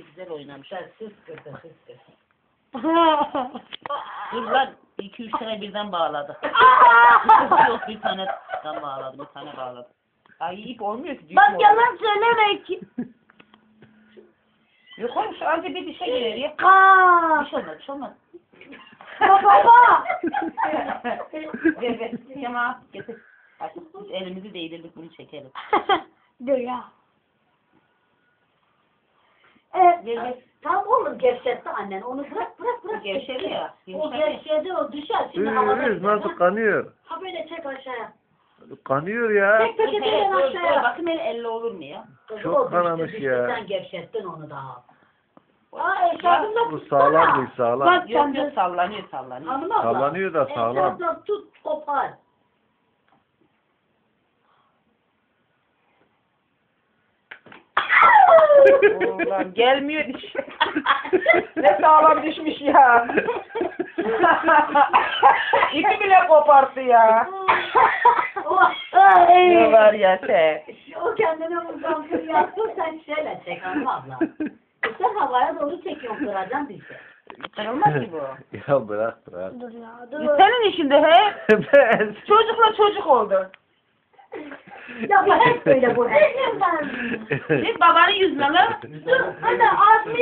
güzel oynamış. Hız kırdın hız kırdın. Dur lan. iki üç tane birden bağladı. Yok bir tane bağladı. Bir tane bağladı. Ay ip olmuyor ki. Bak yalan söyleme ki. Yok oğlum şu anca bir dişe girer ya. Aa. Bir şey olmaz. Bir şey olmaz. Baba. ver ver. Yama getir. Elimizi değdirdik bunu çekelim. Dur ya. Evet. Ver. Tamam oğlum gevşetti annen. Onu bırak bırak bırak. Gevşedi ya. O Gevşedi. gevşedi o düşer. Şimdi havada Üz, nasıl kanıyor? Ha böyle çek aşağıya. Kanıyor ya. Çek Dur, peçeteyi hele, dur, dur. aşağıya. Bakın el elle olur mu ya? Çok o düştü, kanamış düştü, ya. Sen gevşettin onu daha. Aa eşarbını Bu tutsana. sağlam değil sağlam. Bak Yok yok sallanıyor sallanıyor. Sallanıyor da sağlam. Eşarbını tut kopar. Ulan gelmiyor diş. ne sağlam düşmüş ya. İpi bile koparttı ya. Ne var ya sen. o kendine uzantır yaptın sen şöyle çek hanım abla. Sen havaya doğru çekiyorsun kıracaksın bizi. Kırılmaz ki bu. ya bırak bırak. Dur ya dur. Senin işinde he. Çocukla çocuk oldu. Ya bu hep böyle bu hep. Biz babanın yüzüne lan. Dur hadi ağzını